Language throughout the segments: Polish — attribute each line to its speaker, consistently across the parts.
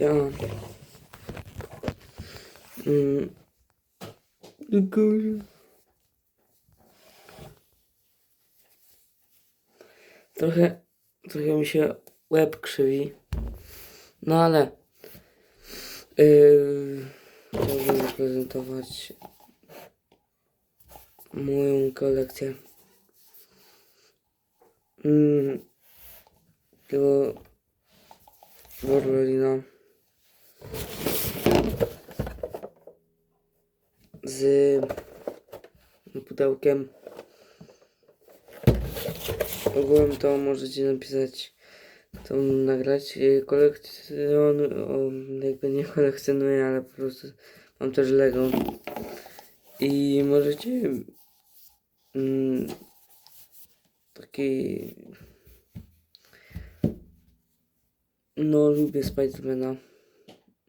Speaker 1: kolekcja. Mm. Trochę, trochę mi się łeb krzywi. No ale yy, chciałbym zaprezentować moją kolekcję. Mm, tego Wolverina z pudełkiem. Ogółem to możecie napisać, to nagrać kolekcjon, jakby nie kolekcjonuję, ale po prostu mam też Lego. I możecie mm, taki no lubię Spidermana.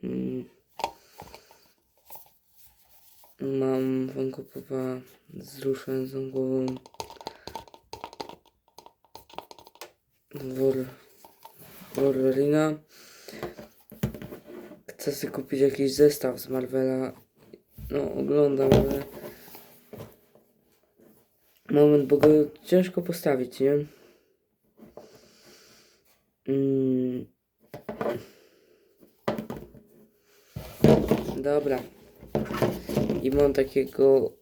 Speaker 1: Mm. Mam Funko Popa z ruszającą głową. Wor... Wolverina. Chcę sobie kupić jakiś zestaw z Marvela. No, oglądam, ale... Moment, bo go ciężko postawić, nie? Dobra. I mam takiego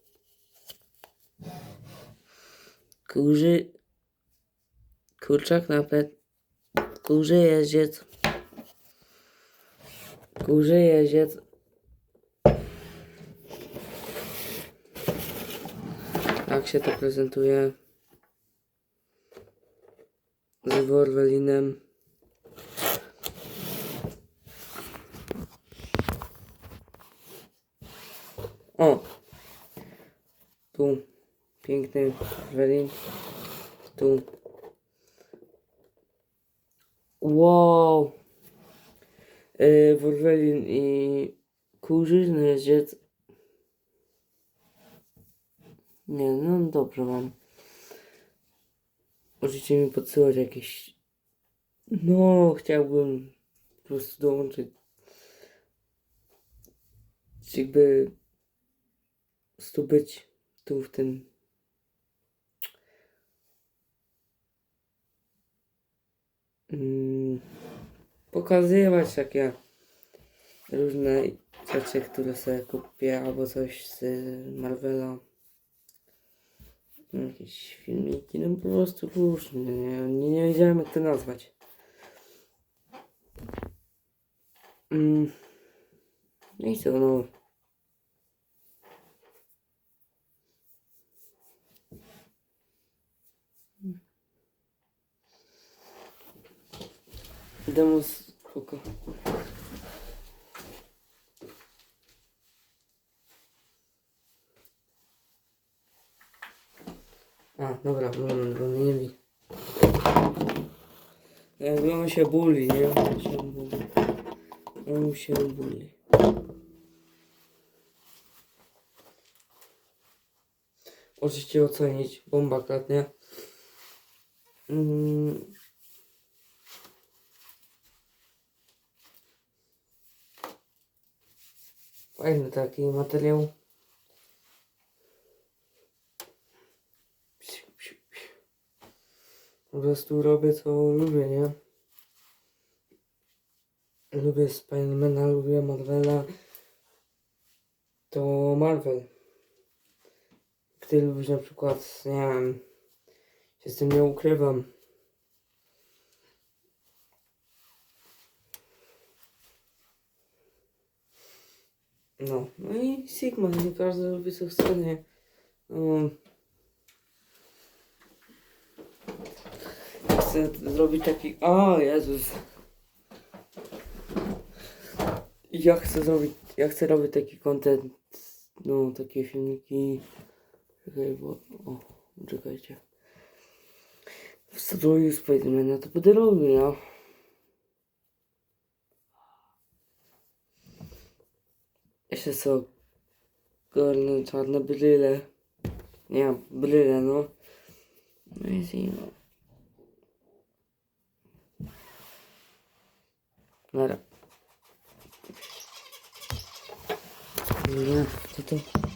Speaker 1: kurzy kurczak na kurzy jeździec kurzy jeździec tak się to prezentuje z Wolverinem O! Tu piękny Wolverine. Tu. Wow! Yy, i kurzyzny jeździec. Nie, no dobrze mam. Możecie mi podsyłać jakieś... No, chciałbym po prostu dołączyć. Jakby prostu być tu w tym mm, pokazywać takie różne rzeczy, które sobie kupię albo coś z Marvela. Jakieś filmiki, no po prostu różne, nie, nie, nie wiedziałem jak to nazwać. Mm. no i co, no Idę spoko. A, dobra, bo nie wi. Jakby on się buli, nie? On się buli. On się buli. Możecie ocenić bomba klatnie. Mm. Fajny taki materiał. Po prostu robię co lubię, nie? Lubię Spidermana, lubię Marvela. To Marvel. Gdy lubisz na przykład, nie wiem, się z tym nie ukrywam. No, no i Sigma, nie każdy lubi co chce, nie. Um, chcę zrobić taki... O Jezus. Ja chcę zrobić... Ja chcę robić taki content, no, takie filmiki. Czekaj, bo... O, czekajcie. W stroju Spidermana to będę robił, no. işte so yaşasın görünün tanınabilirler. Ya bilirler no. Neyse ya. Nara. Ya, tutup.